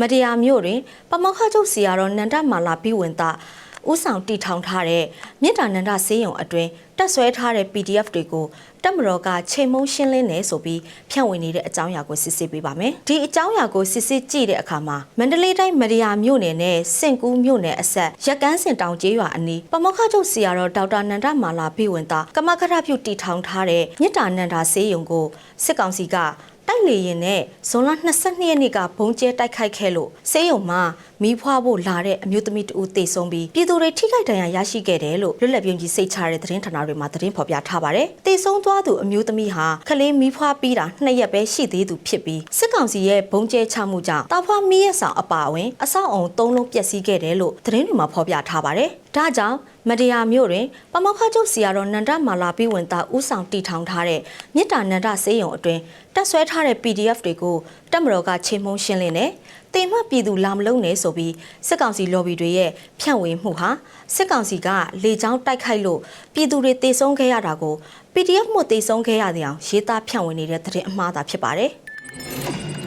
မတရားမြို့တွင် ပမောက္ခချုပ်စီယာတော်နန္ဒမာလာပြီးဝင်တာဦးဆောင်တီထောင်ထားတဲ့မြေတာနန္ဒဆေးရုံအတွင်းတက်ဆွဲထားတဲ့ PDF တွေကိုတက်မတော်ကချိန်မုံရှင်းလင်းနေဆိုပြီးဖြန့်ဝေနေတဲ့အကြောင်းအရာကိုစစ်ဆေးပေးပါမယ်။ဒီအကြောင်းအရာကိုစစ်ဆေးကြည့်တဲ့အခါမှာမန္တလေးတိုင်းမရယာမြို့နယ်နဲ့စင်ကူးမြို့နယ်အဆက်ရက်ကန်းစင်တောင်ကျေးရွာအနီးပမောက္ခချုပ်စီယာတော်ဒေါက်တာနန္ဒမာလာပြီးဝင်တာကမခရပြုတီထောင်ထားတဲ့မြေတာနန္ဒဆေးရုံကိုစစ်ကောင်စီက တိုက်လေရင်နဲ့ဇွန်လ22ရက်နေ့ကဘုံကျဲတိုက်ခိုက်ခဲ့လို့ဆေးရုံမှာမီးဖွားဖို့လာတဲ့အမျိုးသမီးတဦးတေဆုံးပြီးပြည်သူတွေထိခိုက်ဒဏ်ရာရရှိခဲ့တယ်လို့လွတ်လပ်ပြုံးကြီးစိတ်ချတဲ့သတင်းဌာနတွေမှာသတင်းဖော်ပြထားပါတယ်။တေဆုံးသွားသူအမျိုးသမီးဟာခလေးမီးဖွားပြီးတာနှစ်ရက်ပဲရှိသေးသူဖြစ်ပြီးစစ်ကောင်စီရဲ့ဘုံကျဲချမှုကြောင့်တာဖွားမီးရဆောင်အပါအဝင်အဆောက်အုံ၃လုံးပျက်စီးခဲ့တယ်လို့သတင်းတွေမှာဖော်ပြထားပါတယ်။ ဒါကြောင့်မတရားမြို့တွင်ပမောက္ခချုပ်စီယာတော်နန္ဒမာလာပြီးဝင်တာဥဆောင်တီထောင်ထားတဲ့မြစ်တာနန္ဒစေယုံအတွင်းတက်ဆွဲထားတဲ့ PDF တွေကိုတက်မတော်ကချိန်မုံရှင်းလင်းတယ်။တေမှပြည်သူလာမလုံးနဲ့ဆိုပြီးစစ်ကောင်စီ lobby တွေရဲ့ဖြန့်ဝေမှုဟာစစ်ကောင်စီကလေကြောင်းတိုက်ခိုက်လို့ပြည်သူတွေတေဆုံးခဲ့ရတာကို PDF မို့တေဆုံးခဲ့ရတဲ့အောင်ရေးသားဖြန့်ဝေနေတဲ့သတင်းအမှားသာဖြစ်ပါတယ်။